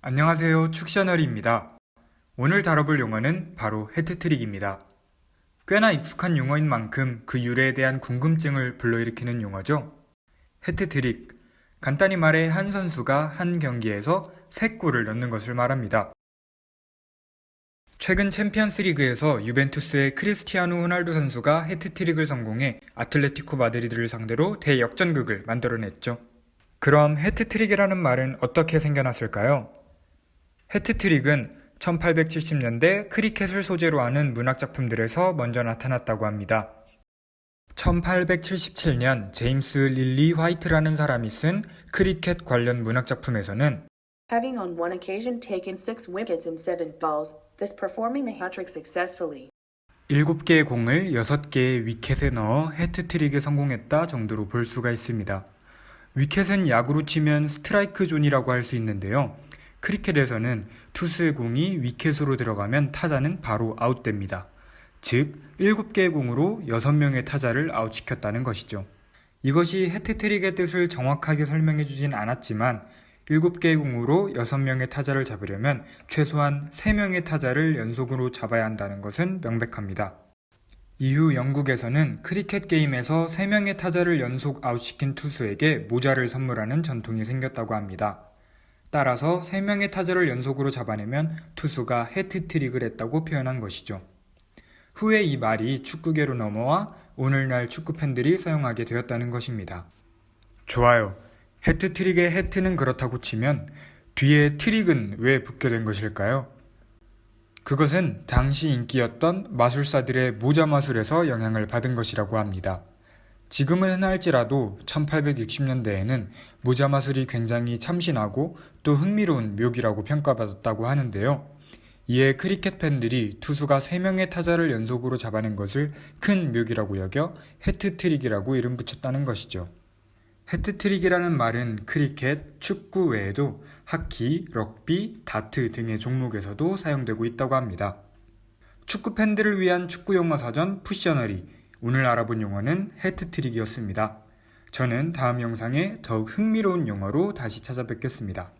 안녕하세요. 축셔널입니다. 오늘 다뤄볼 용어는 바로 헤트트릭입니다. 꽤나 익숙한 용어인 만큼 그 유래에 대한 궁금증을 불러일으키는 용어죠. 헤트트릭. 간단히 말해 한 선수가 한 경기에서 3골을 넣는 것을 말합니다. 최근 챔피언스 리그에서 유벤투스의 크리스티아누 호날두 선수가 헤트트릭을 성공해 아틀레티코 마드리드를 상대로 대역전극을 만들어냈죠. 그럼 헤트트릭이라는 말은 어떻게 생겨났을까요? 헤트트릭은 1870년대 크리켓을 소재로 하는 문학작품들에서 먼저 나타났다고 합니다. 1877년 제임스 릴리 화이트라는 사람이 쓴 크리켓 관련 문학작품에서는 having on one occasion taken six wickets and seven balls, thus performing the hat-trick successfully. 7개의 공을 6개의 위켓에 넣어 헤트트릭에 성공했다 정도로 볼 수가 있습니다. 위켓은 야구로 치면 스트라이크 존이라고 할 수 있는데요. 크리켓에서는 투수의 공이 위켓으로 들어가면 타자는 바로 아웃됩니다. 즉, 7개의 공으로 6명의 타자를 아웃시켰다는 것이죠. 이것이 헤트트릭의 뜻을 정확하게 설명해 주진 않았지만 7개의 공으로 6명의 타자를 잡으려면 최소한 3명의 타자를 연속으로 잡아야 한다는 것은 명백합니다. 이후 영국에서는 크리켓 게임에서 3명의 타자를 연속 아웃시킨 투수에게 모자를 선물하는 전통이 생겼다고 합니다. 따라서 3명의 타자를 연속으로 잡아내면 투수가 헤트트릭을 했다고 표현한 것이죠. 후에 이 말이 축구계로 넘어와 오늘날 축구 팬들이 사용하게 되었다는 것입니다. 좋아요. 헤트트릭의 헤트는 그렇다고 치면 뒤에 트릭은 왜 붙게 된 것일까요? 그것은 당시 인기였던 마술사들의 모자 마술에서 영향을 받은 것이라고 합니다. 지금은 흔할지라도 1860년대에는 모자 마술이 굉장히 참신하고 또 흥미로운 묘기라고 평가받았다고 하는데요. 이에 크리켓 팬들이 투수가 3명의 타자를 연속으로 잡아낸 것을 큰 묘기라고 여겨 헤트트릭이라고 이름 붙였다는 것이죠. 헤트트릭이라는 말은 크리켓, 축구 외에도 하키, 럭비, 다트 등의 종목에서도 사용되고 있다고 합니다. 축구 팬들을 위한 축구 용어 사전 푸셔너리. 오늘 알아본 용어는 헤트트릭이었습니다. 저는 다음 영상에 더욱 흥미로운 용어로 다시 찾아뵙겠습니다.